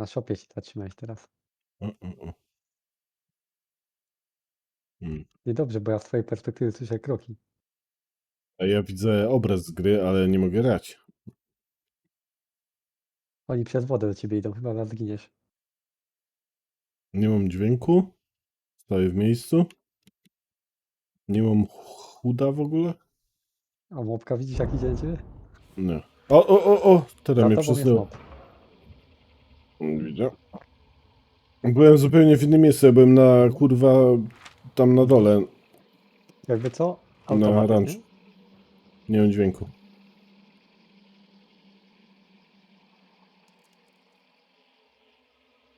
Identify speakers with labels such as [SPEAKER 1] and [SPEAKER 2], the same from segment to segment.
[SPEAKER 1] Na szopie się zatrzymałeś teraz.
[SPEAKER 2] O, o, o. Mm.
[SPEAKER 1] Niedobrze, bo ja z twojej perspektywy słyszę kroki.
[SPEAKER 2] A ja widzę obraz z gry, ale nie mogę grać.
[SPEAKER 1] Oni przez wodę do ciebie idą, chyba raz zginiesz.
[SPEAKER 2] Nie mam dźwięku. Stoję w miejscu. Nie mam chuda w ogóle.
[SPEAKER 1] A mopka widzisz jak idzie do ciebie?
[SPEAKER 2] Nie. O, o, o, o! Teraz
[SPEAKER 1] Za
[SPEAKER 2] mnie
[SPEAKER 1] tobą jest mop.
[SPEAKER 2] Widzę. Byłem zupełnie w innym miejscu. Ja byłem na kurwa tam na dole.
[SPEAKER 1] Jakby co?
[SPEAKER 2] Na
[SPEAKER 1] Automatem,
[SPEAKER 2] ranczu.
[SPEAKER 1] nie?
[SPEAKER 2] Nie mam dźwięku.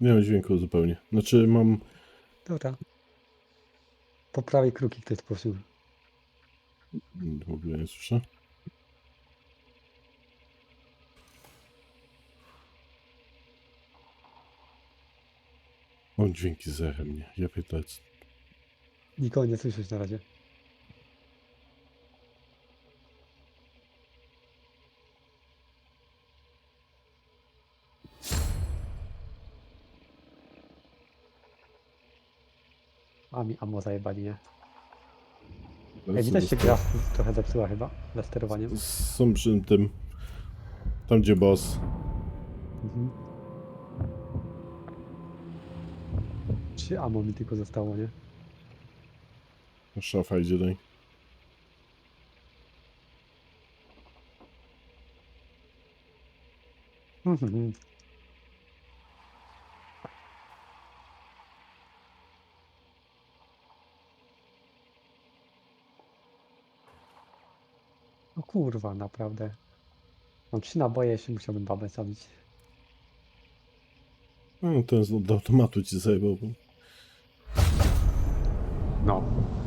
[SPEAKER 2] Nie mam dźwięku zupełnie. Znaczy mam.
[SPEAKER 1] Dobra. Po prawej kruki ktoś prosił.
[SPEAKER 2] W ogóle nie słyszę. Mam dźwięki z echem, nie. Ja pytać.
[SPEAKER 1] Nikogo nie słyszysz na razie. A mi ammo zajebali, nie? Ej, widać się gra trochę zepsuła chyba, ze sterowaniem.
[SPEAKER 2] Są przy tym. Tam gdzie boss.
[SPEAKER 1] Mhm. Trzy ammo mi tylko zostało, nie?
[SPEAKER 2] Szafa idzie daj.
[SPEAKER 1] Mhm. No kurwa, naprawdę. Mam trzy naboje, jeszcze musiałbym babę zabić.
[SPEAKER 2] No, ten z od automatu ci zajebał. bo-
[SPEAKER 1] No.